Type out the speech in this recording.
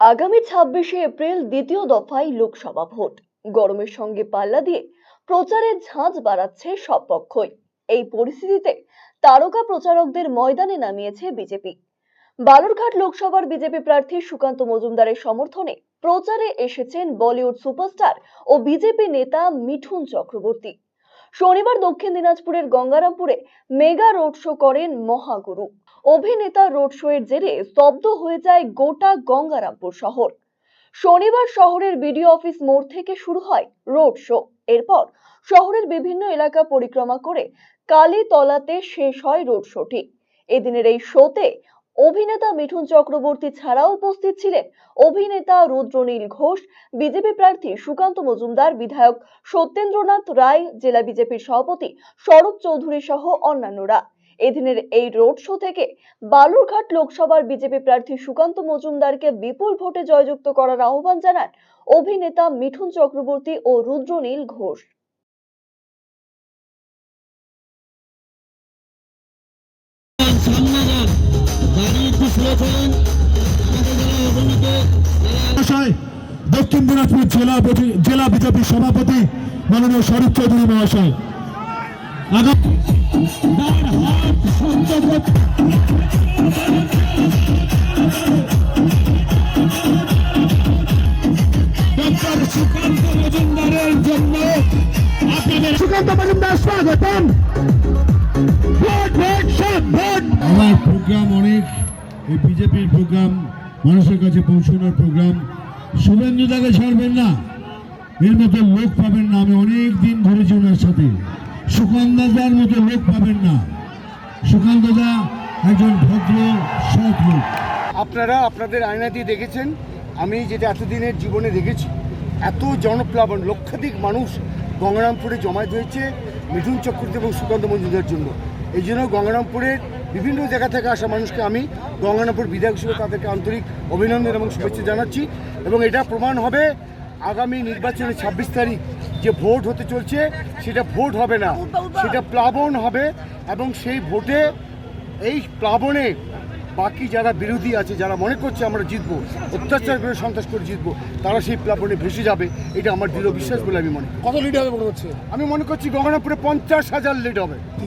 আগামী ছাব্বিশে এপ্রিল দ্বিতীয় দফায় লোকসভা ভোট। গরমের সঙ্গে পাল্লা দিয়ে প্রচারের ঝাঁজ বাড়াচ্ছে সব পক্ষই। এই পরিস্থিতিতে তারকা প্রচারকদের ময়দানে নামিয়েছে বিজেপি। বালুরঘাট লোকসভার বিজেপি প্রার্থী সুকান্ত মজুমদারের সমর্থনে প্রচারে এসেছেন বলিউড সুপারস্টার ও বিজেপি নেতা মিঠুন চক্রবর্তী। শনিবার দক্ষিণ দিনাজপুরের গঙ্গারামপুরে মেগা রোড শো করেন মহাগুরু। অভিনেতার রোড শো এর জেরে স্তব্ধ হয়ে যায় গোটা গঙ্গারামপুর শহর। শনিবার শহরের বিডিও অফিস মোড় থেকে শুরু হয় রোড শো। এরপর শহরের বিভিন্ন এলাকা পরিক্রমা করে কালীতলাতে শেষ হয় রোড শোটি এদিনের এই শোতে অভিনেতা মিঠুন চক্রবর্তী ছাড়াও উপস্থিত ছিলেন অভিনেতা রুদ্রনীল ঘোষ, বিজেপি প্রার্থী সুকান্ত মজুমদার, বিধায়ক সত্যেন্দ্রনাথ রায়, জেলা বিজেপির সভাপতি শরৎ চৌধুরী সহ অন্যান্যরা। এদিনের এই রোড শো থেকে বালুরঘাট লোকসভার বিজেপি প্রার্থী সুকান্ত মজুমদারকে বিপুল ভোটে জয়যুক্ত করার আহ্বান জানান অভিনেতা মিঠুন চক্রবর্তী ও রুদ্রনীল ঘোষ। দক্ষিণ দিনাজপুর জেলা জেলা বিজেপি সভাপতি মাননীয় শরৎ চৌধুরী মহাশয়। আগামী মজুমদারের জন্য আপনাদের সুকান্ত মজুমদার স্বাগতম। আমার প্রোগ্রাম অনেক এই বিজেপির প্রোগ্রাম মানুষের কাছে পৌঁছানোর প্রোগ্রাম। শুভেন্দু তাকে ছাড়বেন না এর মতো লোক পাবেন না। আমি অনেক দিন ঘুরেছি ওনার সাথে। সুকান্দাদার মতো লোক পাবেন না। সুকান্তদা একজন ভদ্র সৎ লোক। আপনারা আপনাদের আয়না দিয়ে দেখেছেন আমি যেটা এতদিনের জীবনে দেখেছি। এত জনপ্লাবন, লক্ষাধিক মানুষ গঙ্গারামপুরে জমায়েত হয়েছে, মিঠুন চক্রবর্তী এবং সুকান্ত মজুমদার জন্য। এই জন্য গঙ্গারামপুরের বিভিন্ন জায়গা থেকে আসা মানুষকে আমি গঙ্গারামপুর বিধায়ক হিসেবে তাদেরকে আন্তরিক অভিনন্দন এবং শুভেচ্ছা জানাচ্ছি এবং এটা প্রমাণ হবে আগামী নির্বাচনে ছাব্বিশ তারিখ যে ভোট হতে চলছে, সেটা ভোট হবে না, সেটা প্লাবন হবে এবং সেই ভোটে এই প্লাবনে বাকি যারা বিরোধী আছে যারা মনে করছে আমরা জিতবো অত্যাচার করে সন্ত্রাস করে জিতবো তারা সেই প্লাবনে ভেসে যাবে এটা আমার দৃঢ় বিশ্বাস বলে আমি মনে করি। কত লিড হবে মনে হচ্ছে? আমি মনে করছি গঙ্গনাপুরে পঞ্চাশ হাজার লিড হবে।